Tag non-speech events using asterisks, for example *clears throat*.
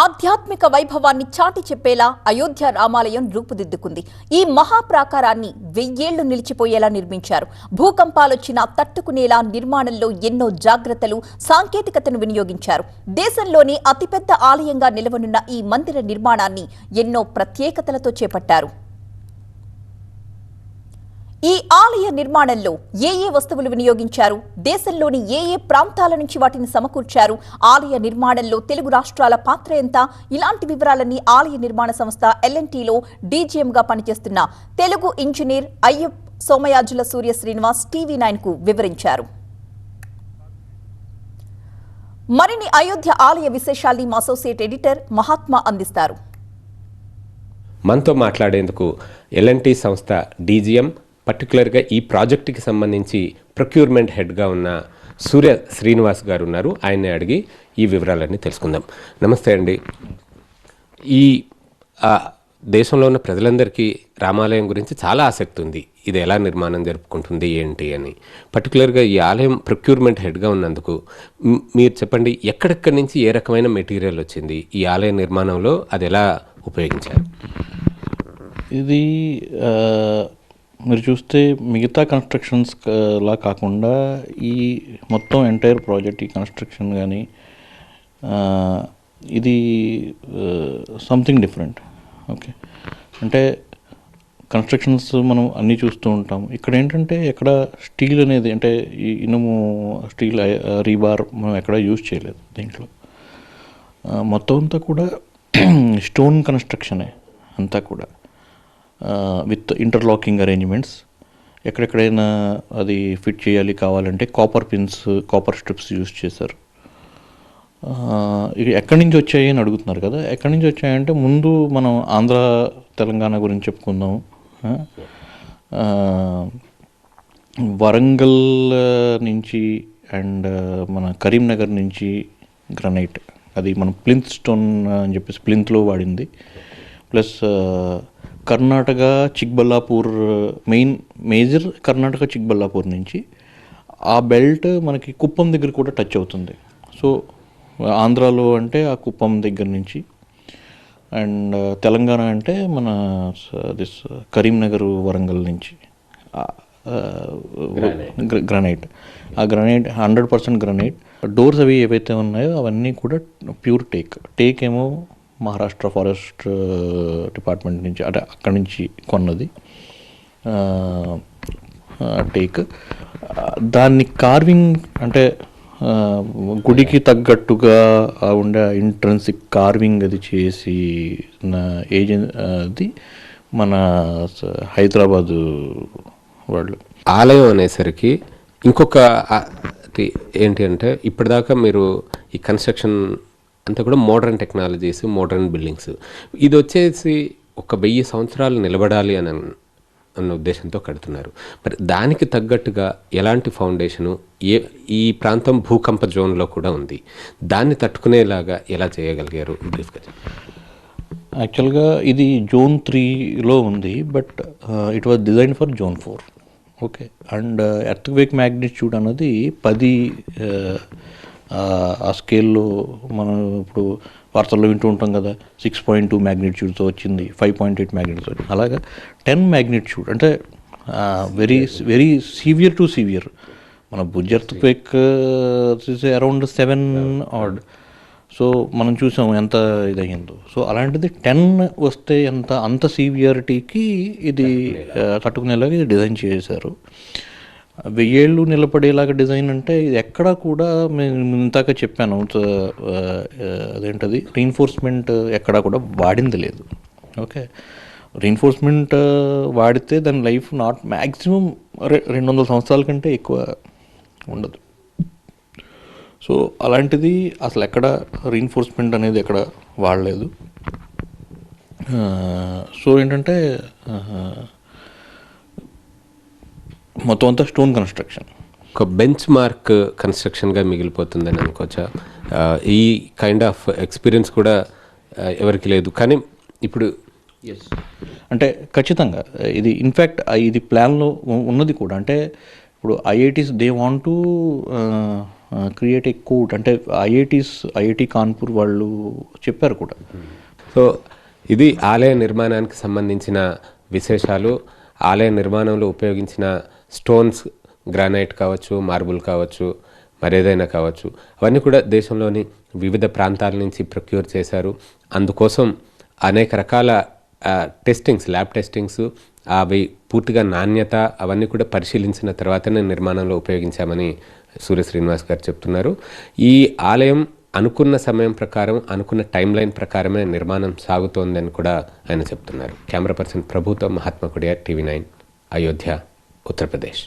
ఆధ్యాత్మిక వైభవాన్ని చాటి చెప్పేలా అయోధ్య రామాలయం రూపుదిద్దుకుంది. ఈ మహాప్రాకారాన్ని వెయ్యేళ్ళు నిలిచిపోయేలా నిర్మించారు. భూకంపాలొచ్చినా తట్టుకునేలా నిర్మాణంలో ఎన్నో జాగ్రత్తలు సాంకేతికతను వినియోగించారు. దేశంలోనే అతిపెద్ద ఆలయంగా నిలవనున్న ఈ మందిర నిర్మాణాన్ని ఎన్నో ప్రత్యేకతలతో చేపట్టారు. ఈ ఆలయ నిర్మాణంలో ఏ ఏ వస్తువులు వినియోగించారు? దేశంలోని ఏ ఏ ప్రాంతాల నుంచి వాటిని సమకూర్చారు? ఆలయ నిర్మాణంలో తెలుగు రాష్ట్రాల పాత్ర ఎంత? ఇలాంటి వివరాలన్నీ ఆలయ నిర్మాణ సంస్థ ఎల్ఎన్టీలో డీజీఎంగా పనిచేస్తున్న తెలుగు ఇంజనీర్ అయ్యప్ సోమయాజుల సూర్య శ్రీనివాస్ టీవీ నైన్కు వివరించారు. మరిన్ని అయోధ్య ఆలయ విశేషాల్ని మా అసోసియేట్ ఎడిటర్ మహాత్మా అందిస్తారు. మనతో మాట్లాడేందుకు ఎల్ఎన్టీ సంస్థ డీజీఎం పర్టికులర్గా ఈ ప్రాజెక్టుకి సంబంధించి ప్రొక్యూర్మెంట్ హెడ్గా ఉన్న సూర్య శ్రీనివాస్ గారు ఉన్నారు. ఆయన్ని అడిగి ఈ వివరాలన్నీ తెలుసుకుందాం. నమస్తే అండి. ఈ దేశంలో ఉన్న ప్రజలందరికీ రామాలయం గురించి చాలా ఆసక్తి ఉంది. ఇది ఎలా నిర్మాణం జరుపుకుంటుంది ఏంటి అని. పర్టికులర్గా ఈ ఆలయం ప్రొక్యూర్మెంట్ హెడ్గా ఉన్నందుకు మీరు చెప్పండి ఎక్కడెక్కడి నుంచి ఏ రకమైన మెటీరియల్ వచ్చింది? ఈ ఆలయ నిర్మాణంలో అది ఎలా ఉపయోగించారు? ఇది మీరు చూస్తే మిగతా కన్స్ట్రక్షన్స్ లా కాకుండా ఈ మొత్తం ఎంటైర్ ప్రాజెక్ట్ ఈ కన్స్ట్రక్షన్ కానీ ఇది సంథింగ్ డిఫరెంట్ ఓకే అంటే కన్స్ట్రక్షన్స్ మనం అన్నీ చూస్తూ ఉంటాం ఇక్కడ ఏంటంటే ఎక్కడ స్టీల్ అనేది అంటే ఈ ఇనుము స్టీల్ రీబార్ మనం ఎక్కడ యూజ్ చేయలేదు దీంట్లో. మొత్తం అంతా కూడా *clears throat* స్టోన్ కన్స్ట్రక్షనే అంతా కూడా. విత్ ఇంటర్లాకింగ్ అరేంజ్మెంట్స్ ఎక్కడెక్కడైనా అది ఫిట్ చేయాలి కావాలంటే copper pins copper strips use చేశారు. ఆ, ఇవి ఎక్కడి నుంచి వచ్చాయి అని అడుగుతున్నారు కదా. ఎక్కడి నుంచి వచ్చాయంటే ముందు మనం ఆంధ్ర తెలంగాణ గురించి చెప్పుకుందాం వరంగల్ నుంచి అండ్ మన కరీంనగర్ నుంచి గ్రనైట్ అది మనం ప్లింత్ స్టోన్ అని చెప్పేసి ప్లింత్లో వాడింది. Plus Karnataka Chikballapur main major Karnataka Chikballapur నుంచి ఆ బెల్ట్ మనకి కుప్పం దగ్గర కూడా టచ్ అవుతుంది. సో ఆంధ్రాలో అంటే ఆ కుప్పం దగ్గర నుంచి. అండ్ తెలంగాణ అంటే మన దిస్ కరీంనగర్ వరంగల్ నుంచి. గ్రనైట్. ఆ granite hundred percent granite. Doors అవి ఏవైతే ఉన్నాయో అవన్నీ కూడా ప్యూర్ టేక్. టేక్ ఏమో మహారాష్ట్ర ఫారెస్ట్ డిపార్ట్మెంట్ నుంచి అంటే అక్కడి నుంచి కొన్నది. టేక్. దాన్ని కార్వింగ్ అంటే గుడికి తగ్గట్టుగా ఉండే ఇంట్రెన్సిక్ కార్వింగ్ అది చేసి ఏజెన్ అది మన స- హైదరాబాదు వాళ్ళు. ఆలయం అనేసరికి ఇంకొక ఏంటి అంటే ఇప్పటిదాకా మీరు ఈ కన్స్ట్రక్షన్ అంతా కూడా మోడర్న్ టెక్నాలజీస్ మోడర్న్ బిల్డింగ్స్. ఇది వచ్చేసి ఒక వెయ్యి సంవత్సరాలు నిలబడాలి అని అన్న ఉద్దేశంతో కడుతున్నారు. మరి దానికి తగ్గట్టుగా ఎలాంటి ఫౌండేషను ఏ ఈ ప్రాంతం భూకంప జోన్లో కూడా ఉంది. దాన్ని తట్టుకునేలాగా ఎలా చేయగలిగారు? బ్రీఫ్గా యాక్చువల్గా ఇది జోన్ త్రీలో ఉంది but it was design for zone four. Okay. And earthquake magnitude అన్నది పది ఆ స్కేల్లో మనం ఇప్పుడు వార్తల్లో వింటూ ఉంటాం కదా సిక్స్ పాయింట్ టూ మ్యాగ్నిట్యూడ్తో వచ్చింది ఫైవ్ పాయింట్ ఎయిట్ మ్యాగ్నిట్యూడ్తో అలాగా టెన్ మ్యాగ్నిట్యూడ్ అంటే very very severe to severe మన Bhuj earthquake around seven odd so మనం చూసాం ఎంత ఇదయ్యిందో. సో అలాంటిది టెన్ వస్తే ఎంత అంత సీవియారిటీకి ఇది తట్టుకునేలాగా. ఇది డిజైన్ చేశారు. వెయ్యేళ్ళు నిలబడేలాగా డిజైన్ అంటే ఇది ఎక్కడా కూడా నేను ఇంతాక చెప్పాను అదేంటది? రీఎన్ఫోర్స్మెంట్ ఎక్కడా కూడా వాడింది లేదు. ఓకే? రీఎన్ఫోర్స్మెంట్ వాడితే దాని లైఫ్ నాట్ మ్యాక్సిమం రెండు వందల సంవత్సరాల కంటే ఎక్కువ ఉండదు. సో అలాంటిది అసలు ఎక్కడ రీఎన్ఫోర్స్మెంట్ అనేది ఎక్కడ వాడలేదు. సో ఏంటంటే మొత్తం అంతా స్టోన్ కన్స్ట్రక్షన్. ఒక బెంచ్ మార్క్ కన్స్ట్రక్షన్గా మిగిలిపోతుందని అనుకోవచ్చా? ఈ కైండ్ ఆఫ్ ఎక్స్పీరియన్స్ కూడా ఎవరికి లేదు. కానీ ఇప్పుడు అంటే ఖచ్చితంగా ఇది ఇన్ఫ్యాక్ట్ ఇది ప్లాన్లో ఉన్నది కూడా. అంటే ఇప్పుడు IITs they want to create a code అంటే ఐఐటీస్ ఐఐటి కాన్పూర్ వాళ్ళు చెప్పారు కూడా. సో ఇది ఆలయ నిర్మాణానికి సంబంధించిన విశేషాలు. ఆలయ నిర్మాణంలో ఉపయోగించిన స్టోన్స్ గ్రానైట్ కావచ్చు మార్బుల్ కావచ్చు మరేదైనా కావచ్చు అవన్నీ కూడా దేశంలోని వివిధ ప్రాంతాల నుంచి ప్రొక్యూర్ చేశారు. అందుకోసం అనేక రకాల టెస్టింగ్స్ ల్యాబ్ టెస్టింగ్స్ అవి పూర్తిగా నాణ్యత అవన్నీ కూడా పరిశీలించిన తర్వాతనే నిర్మాణంలో ఉపయోగించామని సూర్య శ్రీనివాస్ గారు చెప్తున్నారు. ఈ ఆలయం అనుకున్న సమయం ప్రకారం అనుకున్న టైం లైన్ ప్రకారమే నిర్మాణం సాగుతోందని కూడా ఆయన చెప్తున్నారు. కెమెరా పర్సన్ ప్రభుత్వ మహాత్మకుడియా టీవీ నైన్ అయోధ్య ఉత్తరప్రదేశ్.